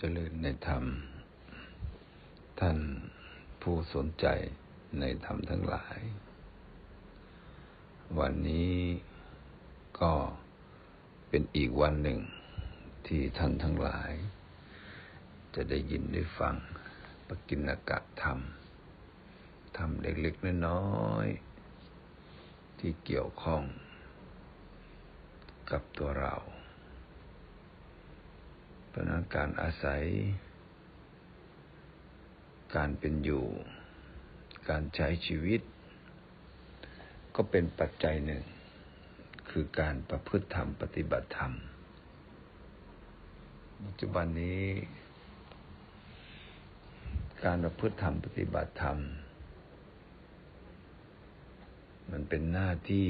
เจริญในธรรม ท่านผู้สนใจในธรรมทั้งหลาย วันนี้ก็เป็นอีกวันหนึ่งที่ท่านทั้งหลาย จะได้ยินได้ฟังปกิณกะธรรม ธรรมเล็กๆน้อยๆที่เกี่ยวข้องกับตัวเรา ราะนั้นการอาศัย การเป็นอยู่ การใช้ชีวิต ก็เป็นปัจจัยหนึ่ง คือการประพฤติธรรมปฏิบัติธรรม ปัจจุบันนี้ การประพฤติธรรมปฏิบัติธรรม มันเป็นหน้าที่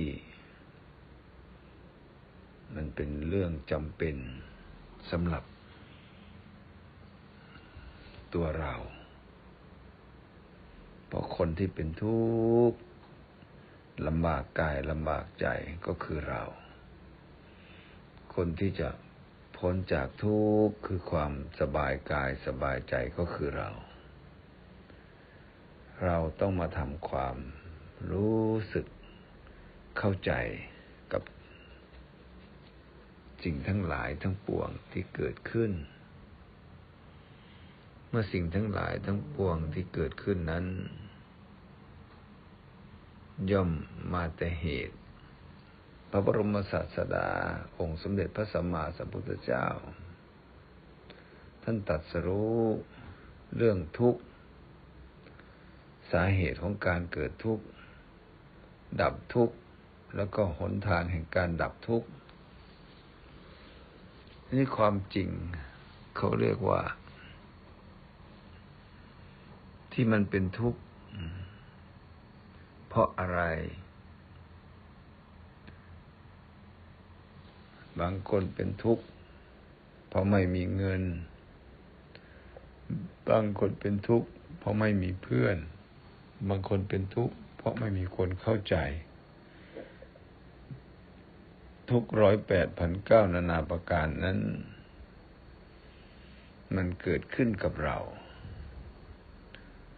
มันเป็นเรื่องจำเป็นสำหรับ ตัวเราเพราะคนที่เป็นทุกข์ลำบากกายลำบากใจก็คือเรา คนที่จะพ้นจากทุกข์คือความสบายกายสบายใจก็คือเรา เราต้องมาทำความรู้สึกเข้าใจกับสิ่งทั้งหลายทั้งปวงที่เกิดขึ้น เมื่อสิ่งทั้งหลายทั้งปวงที่เกิดขึ้นนั้น ย่อมมาแต่เหตุ พระบรมศาสดาองค์สมเด็จพระสัมมาสัมพุทธเจ้า ท่านตัดสรู้เรื่องทุกข์ สาเหตุของการเกิดทุกข์ ดับทุกข์ แล้วก็หนทางแห่งการดับทุกข์นี่ความจริงเขาเรียกว่า ที่มันเป็นทุกข์ เพราะอะไร บางคนเป็นทุกข์ เพราะไม่มีเงิน บางคนเป็นทุกข์ เพราะไม่มีเพื่อน บางคนเป็นทุกข์ เพราะไม่มีคนเข้าใจ ทุกร้อยแปดพันเก้านานาประการนั้น มันเกิดขึ้นกับเรา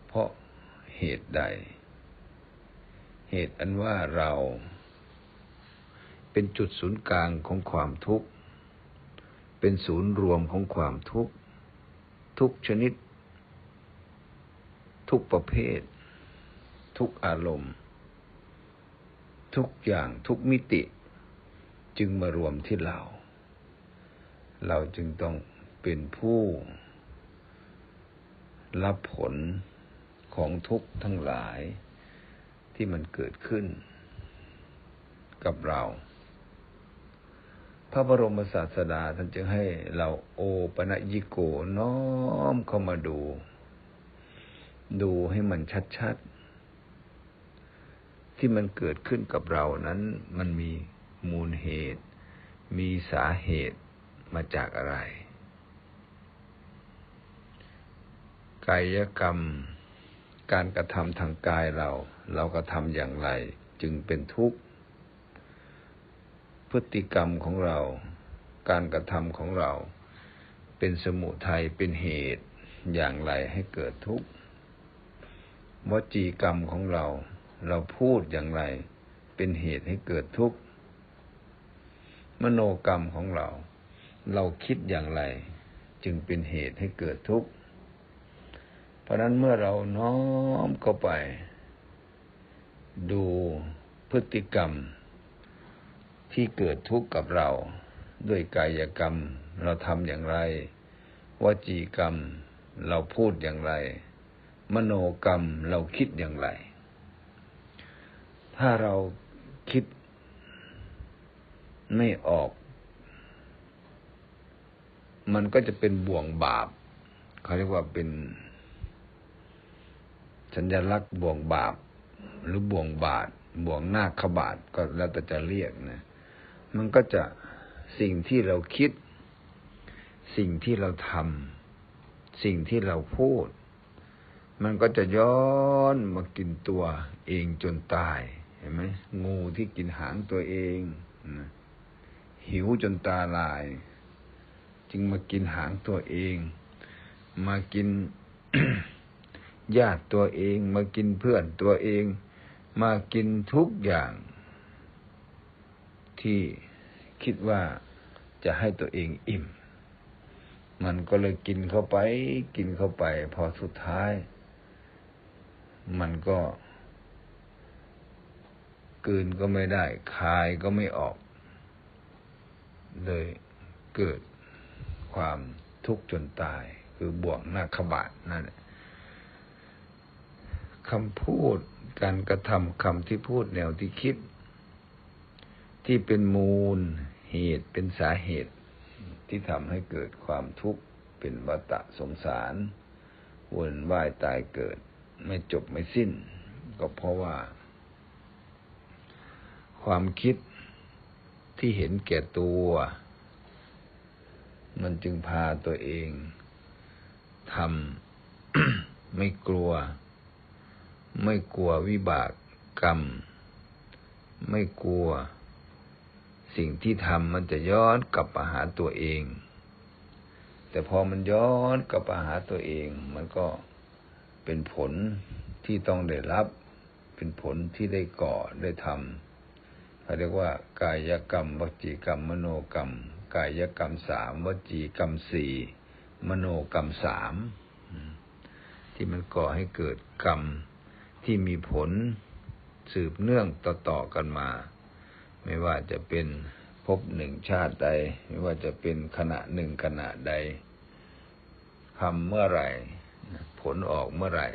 เพราะเหตุใด เหตุอันว่าเรา เป็นจุดศูนย์กลางของความทุกข์ เป็นศูนย์รวมของความทุกข์ ทุกชนิด ทุกประเภท ทุกอารมณ์ ทุกอย่างทุกมิติ จึงมารวมที่เรา เราจึงต้องเป็นผู้รับผล ของทุกข์ทั้งหลายที่มันเกิดขึ้นกับเรา พระบรมศาสดาท่านจึงให้เราโอปะยิโกน้อมเข้ามาดู ดูให้มันชัดๆ ที่มันเกิดขึ้นกับเรานั้น มันมีมูลเหตุ มีสาเหตุมาจากอะไร กายกรรม การกระทำทางกายเรา เรากระทำอย่างไร จึงเป็นทุกข์ พฤติกรรมของเรา การกระทำของเรา เป็นสมุทัยเป็นเหตุอย่างไรให้เกิดทุกข์วจีกรรมของเรา เราพูดอย่างไร เป็นเหตุให้เกิดทุกข์ มโนกรรมของเรา เราคิดอย่างไร จึงเป็นเหตุให้เกิดทุกข์ เพราะนั้นเมื่อเราน้อมเข้าไป ดูพฤติกรรม ที่เกิดทุกข์กับเรา ด้วยกายกรรม เราทำอย่างไร วจีกรรม เราพูดอย่างไร มโนกรรมเราคิดอย่างไร ถ้าเราคิดไม่ออก มันก็จะเป็นบ่วงบาป เขาเรียกว่าเป็น สัญลักษณ์บ่วงบาป หรือบ่วงบาทบ่วงหน้าขบาทก็แล้วแต่จะเรียกนะมันก็จะสิ่งที่เราคิด สิ่งที่เราทำสิ่งที่เราพูด มันก็จะย้อนมากินตัวเองจนตายเห็นไหมงูที่กินหางตัวเองนะหิวจนตาลาย จึงมากินหางตัวเอง มากิน ญาติตัวเอง มากินเพื่อนตัวเอง มากินทุกอย่าง ที่คิดว่าจะให้ตัวเองอิ่ม มันก็เลยกินเข้าไป กินเข้าไป พอสุดท้าย มันก็กืนก็ไม่ได้ คายก็ไม่ออก เลยเกิดความทุกข์จนตาย คือบ่วงหน้าขบาดนั่น คำพูด การกระทำคำที่พูดแนวที่คิด ที่เป็นมูลเหตุเป็นสาเหตุ ที่ทำให้เกิดความทุกข์เป็นวัฏสงสารวนว่ายตายเกิด ไม่จบไม่สิ้น ก็เพราะว่า ความคิดที่เห็นแก่ตัว มันจึงพาตัวเองทำไม่กลัว ไม่กลัววิบากกรรม ไม่กลัว สิ่งที่ทำมันจะย้อนกลับมาหาตัวเอง แต่พอมันย้อนกลับมาหาตัวเอง มันก็เป็นผลที่ต้องได้รับ เป็นผลที่ได้ก่อได้ทำเขาเรียกว่า กายกรรมวจีกรรม มโนกรรม กายกรรมสามวจีกรรมสี่มโนกรรมสามที่มันก่อให้เกิดกรรม ที่มีผลสืบเนื่องต่อๆกันมา ไม่ว่าจะเป็นพบหนึ่งชาติใด ไม่ว่าจะเป็นขณะหนึ่งขณะใดทำเมื่อไหร่ ผลออกเมื่อไหร่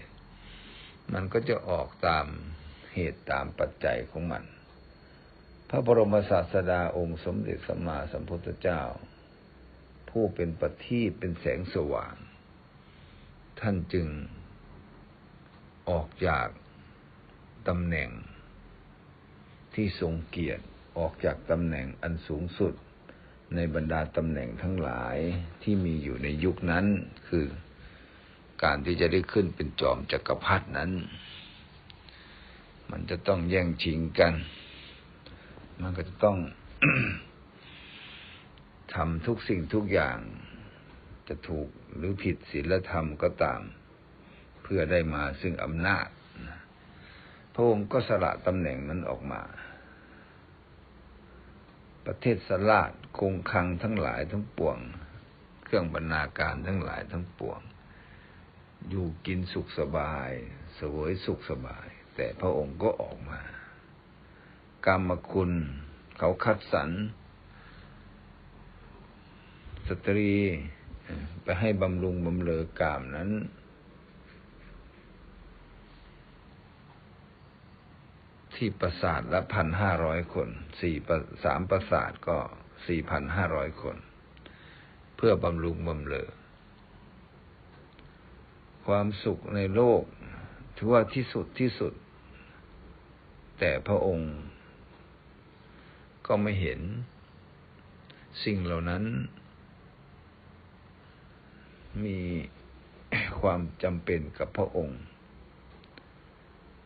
มันก็จะออกตามเหตุตามปัจจัยของมัน พระบรมศาสดาองค์สมเด็จสัมมาสัมพุทธเจ้า ผู้เป็นปฏิเป็นแสงสว่าง ท่านจึง ออกจากตำแหน่งที่ทรงเกียรติออกจากตำแหน่งอันสูงสุด ในบรรดาตำแหน่งทั้งหลายที่มีอยู่ในยุคนั้น คือการที่จะได้ขึ้นเป็นจอมจักรพรรดินั้น มันจะต้องแย่งชิงกัน มันก็จะต้องทำทุกสิ่งทุกอย่าง จะถูกหรือผิดศีลธรรมก็ตาม เพื่อได้มาซึ่งอำนาจพระองค์ก็สละตำแหน่งนั้นออกมา ประเทศสลาดคงคังทั้งหลายทั้งปวง เครื่องบรรณาการทั้งหลายทั้งปวง อยู่กินสุขสบายสวยสุขสบาย แต่พระองค์ก็ออกมา กรรมคุณเขาคัดสรรสตรีไปให้บำรุงบำเลอกามนั้น ที่ประสาทละพันห้าร้อยคนสี่สามประสาทก็สี่พันห้าร้อยคน เพื่อบำรุงบำเลอความสุขในโลกถือว่าที่สุดที่สุด แต่พระองค์ก็ไม่เห็น สิ่งเหล่านั้น มีความจำเป็นกับพระองค์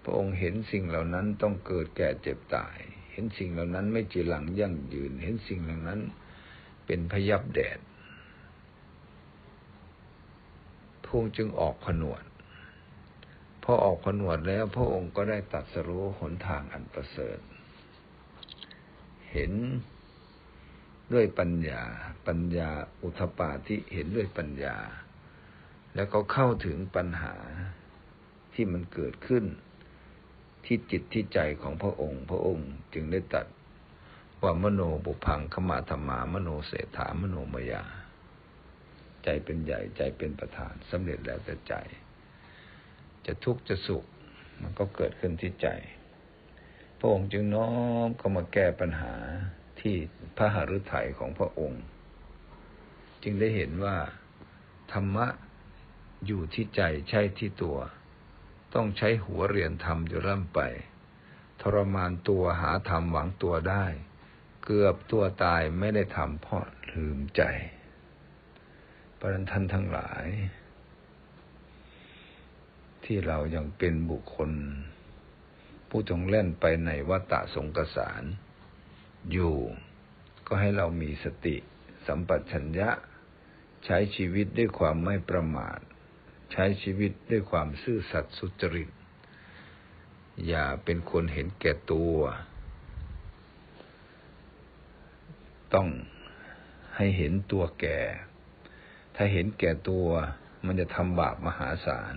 ระองค์เห็นสิ่งเหล่านั้นต้องเกิดแก่เจ็บตาย เห็นสิ่งเหล่านั้นไม่จีหลังยั่งยืน เห็นสิ่งเหล่านั้นเป็นพยับแดดพงจึงออกผนวดพอออกผนวดแล้วพระองค์ก็ได้ตัดสรู้หนทางอันประเสริฐ เห็นด้วยปัญญา ปัญญาอุทปาที่เห็นด้วยปัญญา แล้วก็เข้าถึงปัญหาที่มันเกิดขึ้น ที่จิตที่ใจของพระองค์ พระองค์จึงได้ตัดว่ามโนบุพังขมาธรรมามโนเสถามโนมยา ใจเป็นใหญ่ใจเป็นประธานสำเร็จแล้วแต่ใจ จะทุกข์จะสุข มันก็เกิดขึ้นที่ใจ พระองค์จึงน้อมเข้ามาแก้ปัญหาที่พระหฤทัยของพระองค์ จึงได้เห็นว่า ธรรมะอยู่ที่ใจใช่ที่ตัว ต้องใช้หัวเรียนธรรมอยู่ร่ำไป ทรมานตัวหาธรรมหวังตัวได้ เกือบตัวตายไม่ได้ทำเพราะลืมใจปรันทันทั้งหลาย ที่เรายังเป็นบุคคล ผู้จงเล่นไปในวัฏสงกสาร อยู่ก็ให้เรามีสติ สัมปชัญญะ ใช้ชีวิตด้วยความไม่ประมาท ใช้ชีวิตด้วยความซื่อสัตย์สุจริต อย่าเป็นคนเห็นแก่ตัว ต้องให้เห็นตัวแก่ ถ้าเห็นแก่ตัว มันจะทำบาปมหาศาล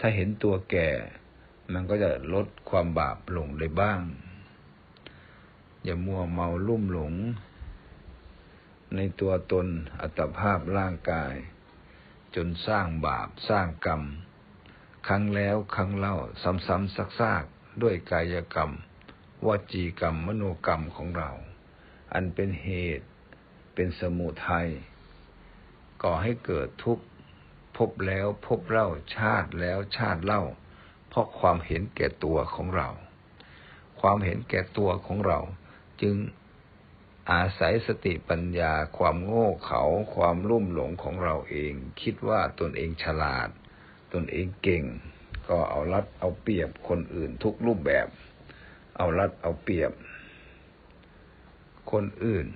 ถ้าเห็นตัวแก่ มันก็จะลดความบาปลงได้บ้าง อย่ามัวเมาลุ่มหลง ในตัวตนอัตภาพร่างกาย จนสร้างบาปสร้างกรรม ครั้งแล้วครั้งเล่าซ้ำๆซักๆด้วยกายกรรมวจีกรรมมโนกรรมของเรา อันเป็นเหตุ เป็นสมุทัยก่อให้เกิดทุกข์พบแล้วพบเล่าชาติแล้วชาติเล่า เพราะความเห็นแก่ตัวของเรา ความเห็นแก่ตัวของเรา จึง อาศัยสติปัญญาความโง่เขลาความลุ่มหลงของเราเอง คิดว่าตนเองฉลาด ตนเองเก่ง ก็เอารัดเอาเปรียบคนอื่นทุกรูปแบบ เอารัดเอาเปรียบ คนอื่น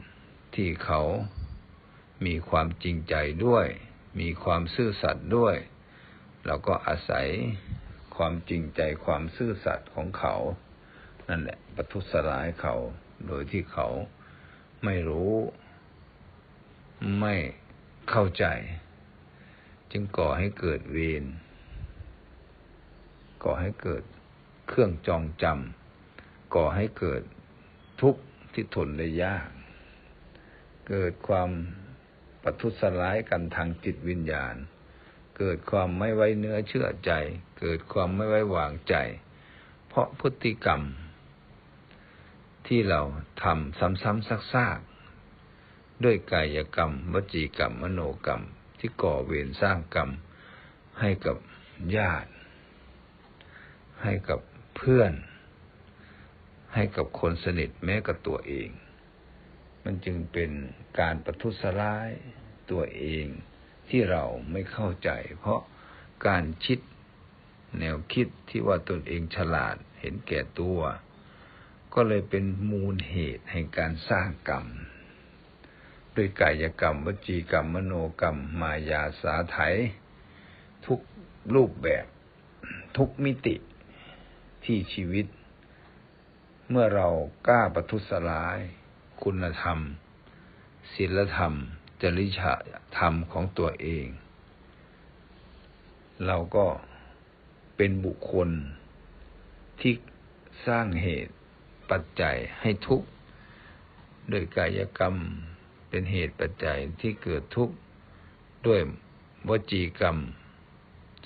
ที่เขามีความจริงใจด้วย มีความซื่อสัตย์ด้วยเราก็อาศัยความจริงใจความซื่อสัตย์ของเขา นั่นแหละประทุษร้ายเขาโดยที่เขา ไม่รู้ ไม่เข้าใจ จึงก่อให้เกิดเวรก่อให้เกิดเครื่องจองจำก่อให้เกิดทุกข์ที่ทนได้ยาก เกิดความปทุสลายกันทางจิตวิญญาณ เกิดความไม่ไว้เนื้อเชื่อใจ เกิดความไม่ไว้วางใจ เพราะพฤติกรรม ที่เราทำซ้ำๆซากๆ ด้วยกายกรรม วจีกรรม มโนกรรม ที่ก่อเวรสร้างกรรม ให้กับญาติ ให้กับเพื่อน ให้กับคนสนิทแม้กับตัวเอง มันจึงเป็นการประทุษร้ายตัวเองที่เราไม่เข้าใจ เพราะการคิดแนวคิดที่ว่าตนเองฉลาดเห็นแก่ตัว ก็เลยเป็นมูลเหตุแห่งการสร้างกรรม ด้วยกายกรรม วจีกรรม มโนกรรม มายาสาไถทุกรูปแบบทุกมิติที่ชีวิต เมื่อเรากล้าประทุษร้าย คุณธรรมศีลธรรม จริยธรรมของตัวเอง เราก็เป็นบุคคลที่สร้างเหตุ ปัจจัยให้ทุกข์โดยกายกรรมเป็นเหตุปัจจัยที่เกิดทุกข์ด้วยวจีกรรม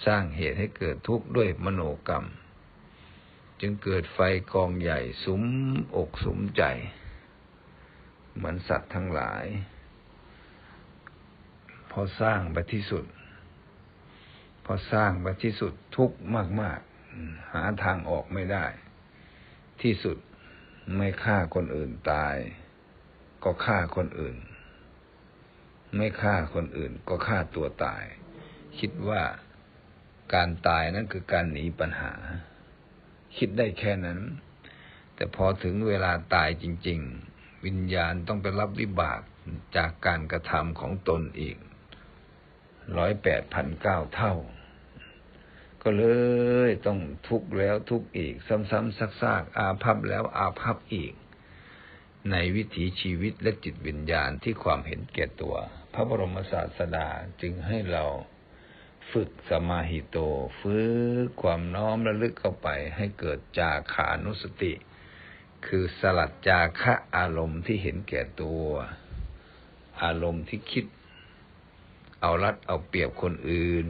สร้างเหตุให้เกิดทุกข์ด้วยมโนกรรม จึงเกิดไฟกองใหญ่สุมอกสุมใจ เหมือนสัตว์ทั้งหลาย พอสร้างไปที่สุด พอสร้างไปที่สุดทุกข์มาก ๆ หาทางออกไม่ได้ ที่สุด ไม่ฆ่าคนอื่นตาย ก็ฆ่าคนอื่น ไม่ฆ่าคนอื่นก็ฆ่าตัวตาย คิดว่าการตายนั้นคือการหนีปัญหา คิดได้แค่นั้น แต่พอถึงเวลาตายจริง ๆ วิญญาณต้องไปรับวิบากจากการกระทำของตนอีกร้อยแปดพันเก้าเท่า ก็เลยต้องทุกข์แล้วทุกข์อีก ซ้ำๆซักๆอาภัพแล้วอาภัพอีก ในวิถีชีวิตและจิตวิญญาณที่ความเห็นแก่ตัว พระบรมศาสดาจึงให้เราฝึกสมาหิโต ฝึกความน้อมระลึกเข้าไปให้เกิดจาขานุสติ คือสลัดจาคะอารมณ์ที่เห็นแก่ตัว อารมณ์ที่คิด เอารัดเอาเปรียบคนอื่น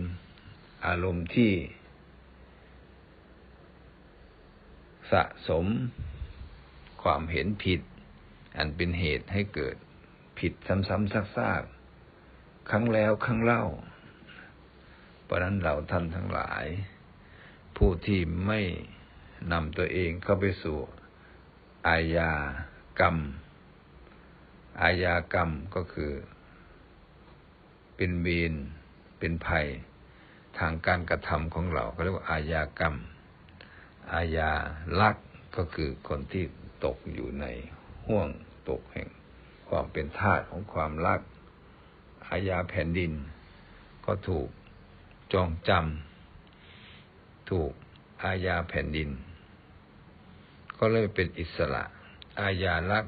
อารมณ์ที่ สะสมความเห็นผิด อันเป็นเหตุให้เกิดผิดซ้ำๆซากๆครั้งแล้วครั้งเล่า เพราะนั้นเราท่านทั้งหลาย ผู้ที่ไม่นำตัวเองเข้าไปสู่อาญากรรม อาญากรรมก็คือ เป็นเวรเป็นภัย ทางการกระทำของเราก็เรียกว่าอาญากรรม อาญาลักก็คือคนที่ตกอยู่ในห่วงตกแห่งความเป็นทาสของความรัก อาญาแผ่นดิน ก็ถูกจองจำถูกอาญาแผ่นดิน ก็เลยเป็นอิสระ อาญาลัก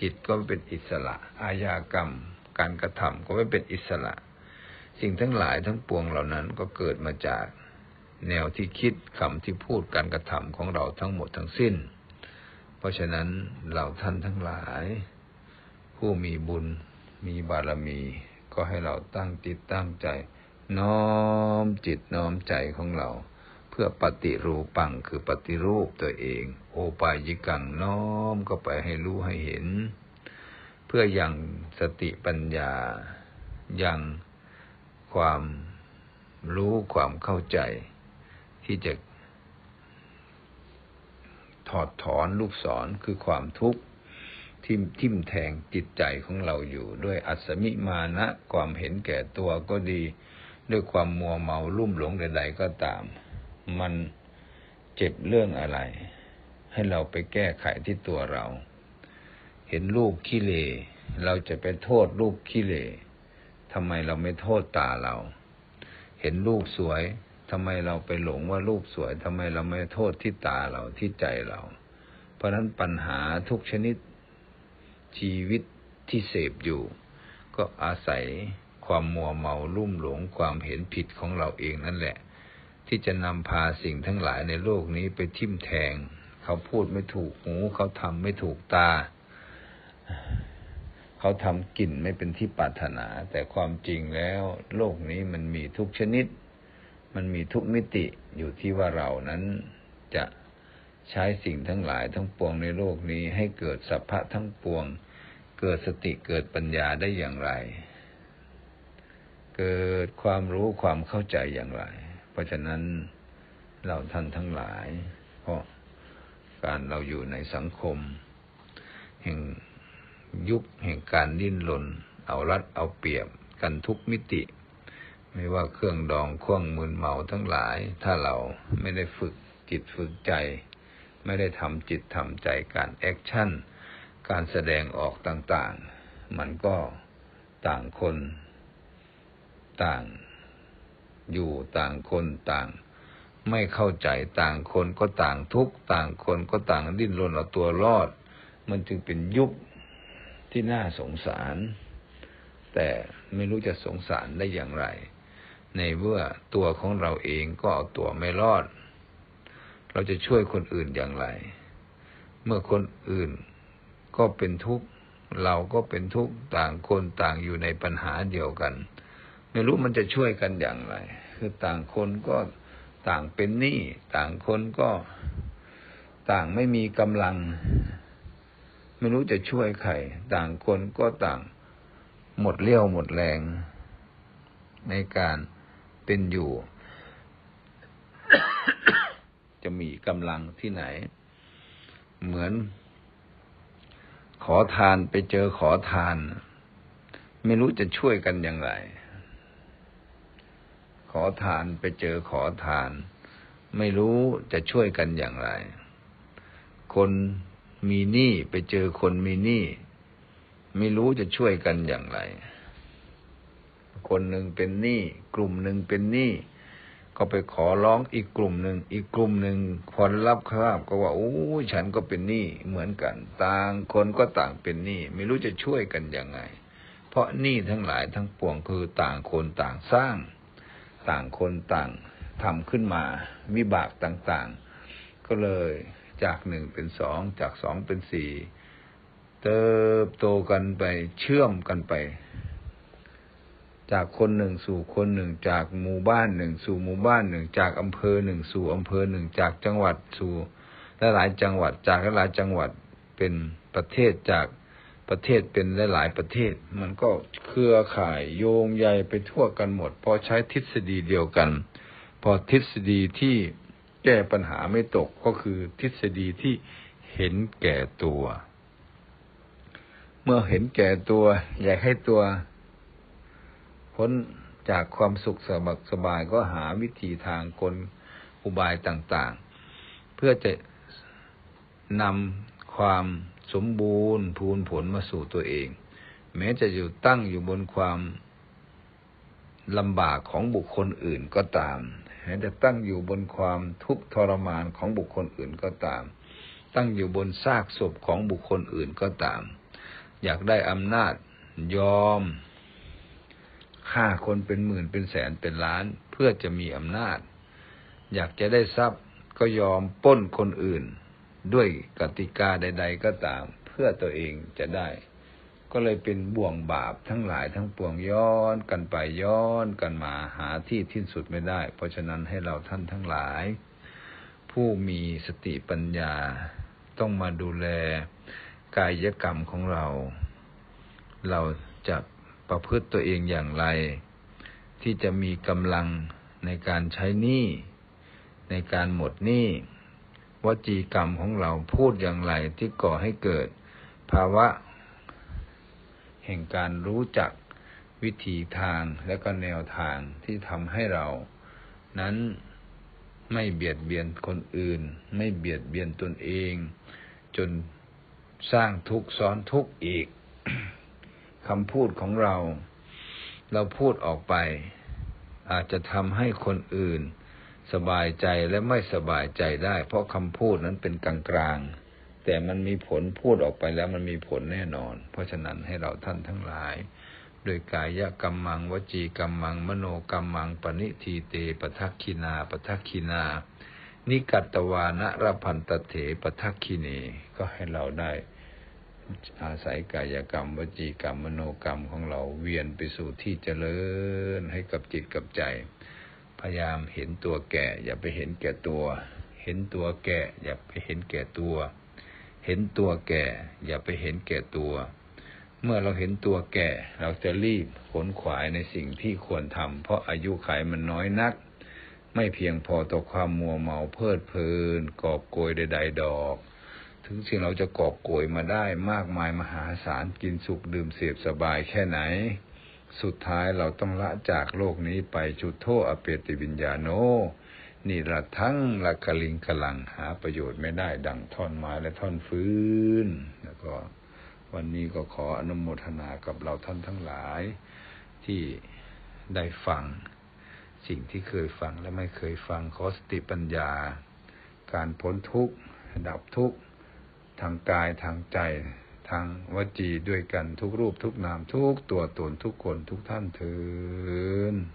จิตก็เป็นอิสระ อาญากรรม การกระทำก็ไม่เป็นอิสระ สิ่งทั้งหลายทั้งปวงเหล่านั้นก็เกิดมาจาก แนวที่คิดคำที่พูดการกระทำของเราทั้งหมดทั้งสิ้น เพราะฉะนั้นเราท่านทั้งหลาย ผู้มีบุญมีบารมี ก็ให้เราตั้งจิตตั้งใจ น้อมจิตน้อมใจของเรา เพื่อปฏิรูปังคือปฏิรูปตัวเอง โอปายิกังน้อมก็ไปให้รู้ให้เห็น เพื่อยังสติปัญญายังความรู้ความเข้าใจ ที่จะถอดถอนลูกศรคือความทุกข์ทิ่มทิ่มแทงจิตใจของเราอยู่ ด้วยอัศมิมานะความเห็นแก่ตัวก็ดี ด้วยความมัวเมาลุ่มหลงใด ๆ ก็ตาม มันเจ็บเรื่องอะไร ให้เราไปแก้ไขที่ตัวเรา เห็นรูปขี้เลเราจะไปโทษรูปขี้เลทำไมเราไม่โทษตาเรา เห็นรูปสวย ทำไมเราไปหลงว่ารูปสวยทำไมเราไม่โทษที่ตาเราที่ใจเรา เพราะนั้นปัญหาทุกชนิดชีวิตที่เสพอยู่ ก็อาศัยความมัวเมาลุ่มหลงความเห็นผิดของเราเองนั่นแหละ ที่จะนำพาสิ่งทั้งหลายในโลกนี้ไปทิ่มแทง เขาพูดไม่ถูกหูเขาทำไม่ถูกตา เขาทำกลิ่นไม่เป็นที่ปรารถนา แต่ความจริงแล้ว โลกนี้มันมีทุกชนิด มันมีทุกมิติอยู่ที่ว่าเรานั้นจะใช้สิ่งทั้งหลายทั้งปวงในโลกนี้ให้เกิดสัพพะทั้งปวง เกิดสติเกิดปัญญาได้อย่างไร เกิดความรู้ความเข้าใจอย่างไร เพราะฉะนั้นเราท่านทั้งหลาย เพราะการเราอยู่ในสังคม แห่งยุคแห่งการดิ้นรนเอารัดเอาเปรียบกันทุกมิติ ไม่ว่าเครื่องดองเครื่องมืนเมาทั้งหลาย ถ้าเราไม่ได้ฝึกจิตฝึกใจ ไม่ได้ทำจิตทำใจการแอคชั่น การแสดงออกต่างๆ มันก็ต่างคน ต่าง อยู่ต่างคนต่าง ไม่เข้าใจต่างคนก็ต่างทุกต่างคนก็ต่างดิ้นรนเอาตัวรอด มันจึงเป็นยุคที่น่าสงสาร แต่ไม่รู้จะสงสารได้อย่างไร ในเมื่อตัวของเราเองก็เอาตัวไม่รอด เราจะช่วยคนอื่นอย่างไร เมื่อคนอื่นก็เป็นทุกข์ เราก็เป็นทุกข์ต่างคนต่างอยู่ในปัญหาเดียวกัน ไม่รู้มันจะช่วยกันอย่างไร คือต่างคนก็ต่างเป็นหนี้ต่างคนก็ต่างไม่มีกำลัง ไม่รู้จะช่วยใครต่างคนก็ต่างหมดเลี้ยวหมดแรง ในการ เป็นอยู่ จะมีกำลังที่ไหน เหมือน ขอทานไปเจอขอทาน ไม่รู้จะช่วยกันอย่างไร ขอทานไปเจอขอทาน ไม่รู้จะช่วยกันอย่างไร คนมีหนี้ไปเจอคนมีหนี้ไม่รู้จะช่วยกันอย่างไร คนหนึ่งเป็นหนี้กลุ่มหนึ่งเป็นหนี้ก็ไปขอร้องอีกกลุ่มหนึ่งอีกกลุ่มหนึ่งผลรับคราบก็ว่าโอ้ฉันก็เป็นหนี้เหมือนกัน ต่างคนก็ต่างเป็นหนี้ไม่รู้จะช่วยกันยังไง เพราะหนี้ทั้งหลายทั้งปวงคือต่างคนต่างสร้าง ต่างคนต่างทำขึ้นมา วิบากต่างๆ ก็เลยจากหนึ่งเป็นสองจากสองเป็นสี่เติบโตกันไปเชื่อมกันไป จากคนหนึ่งสู่คนหนึ่ง จากหมู่บ้านหนึ่ง สู่หมู่บ้านหนึ่ง จากอำเภอหนึ่ง สู่อำเภอหนึ่ง จากจังหวัดสู่หลายจังหวัด จากหลายจังหวัดเป็นประเทศจากประเทศเป็นหลายประเทศ มันก็เครือข่ายโยงใยไปทั่วกันหมด พอใช้ทฤษฎีเดียวกัน พอทฤษฎีที่แก้ปัญหาไม่ตกก็คือทฤษฎีที่เห็นแก่ตัว เมื่อเห็นแก่ตัว อยากให้ตัว พ้นจากความสุขสบสบายก็หาวิธีทางกลอุบายต่างๆ เพื่อจะนำความสมบูรณ์พูนผลมาสู่ตัวเอง แม้จะอยู่ตั้งอยู่บนความลำบากของบุคคลอื่นก็ตามให้จะตั้งอยู่บนความทุกข์ทรมานของบุคคลอื่นก็ตาม ตั้งอยู่บนซากศพของบุคคลอื่นก็ตาม อยากได้อำนาจยอม ฆ่าคนเป็นหมื่นเป็นแสนเป็นล้าน เพื่อจะมีอำนาจ อยากจะได้ทรัพย์ก็ยอมป้นคนอื่น ด้วยกติกาใด ๆ ก็ตาม เพื่อตัวเองจะได้ ก็เลยเป็นบ่วงบาปทั้งหลายทั้งปวงย้อนกันไปย้อนกันมาหาที่ทิ้นสุดไม่ได้ เพราะฉะนั้นให้เราท่านทั้งหลาย ผู้มีสติปัญญาต้องมาดูแลกายกรรมของเรา เราจะ ประพฤติตัวเองอย่างไร ที่จะมีกำลังในการใช้หนี้ในการหมดหนี้วจีกรรมของเราพูดอย่างไรที่ก่อให้เกิด ภาวะ แห่งการรู้จักวิธีทางและก็แนวทางที่ทำให้เรา นั้นไม่เบียดเบียนคนอื่น ไม่เบียดเบียนตนเอง จนสร้างทุกข์ซ้อนทุกข์อีก คำพูดของเรา เราพูดออกไป อาจจะทำให้คนอื่น สบายใจและไม่สบายใจได้ เพราะคำพูดนั้นเป็นกลางกลางแต่มันมีผลพูดออกไปแล้วมันมีผลแน่นอน เพราะฉะนั้นให้เราท่านทั้งหลาย โดยกายกรรมัง วจีกรรมัง มโนกรรมัง ปณิทีเตปทักคินาปทักคินา นิกัตตวานะรพันตเถปทักคิเนก็ให้เราได้ อาศัยกายกรรมวจีกรรมมโนกรรมของเราเวียนไปสู่ที่เจริญให้กับจิตกับใจ พยายามเห็นตัวแก่ อย่าไปเห็นแก่ตัว เห็นตัวแก่ อย่าไปเห็นแก่ตัว เห็นตัวแก่ อย่าไปเห็นแก่ตัว เมื่อเราเห็นตัวแก่ เราจะรีบขนขวายในสิ่งที่ควรทำเพราะอายุขัยมันน้อยนัก ไม่เพียงพอต่อความมัวเมาเพลิดเพลินกอบโกยใดๆดอก ถึงสิ่งเราจะกอบโกยมาได้มากมายมหาศาลกินสุขดื่มเสพสบายแค่ไหน สุดท้ายเราต้องละจากโลกนี้ไปจุดโทอเปติวิญญาโนนี่ละทั้งละกลิงกลังหาประโยชน์ไม่ได้ดังท่อนไม้และท่อนฟืนแล้วก็วันนี้ก็ขออนุโมทนากับเราท่านทั้งหลาย ที่ได้ฟัง สิ่งที่เคยฟังและไม่เคยฟังขอสติปัญญา การพ้นทุกข์ดับทุกข์างกายทางใจ ทางวจีด้วยกันทุกรูปทุกนามทุกตัวตนทุกคนทุกท่านเถิน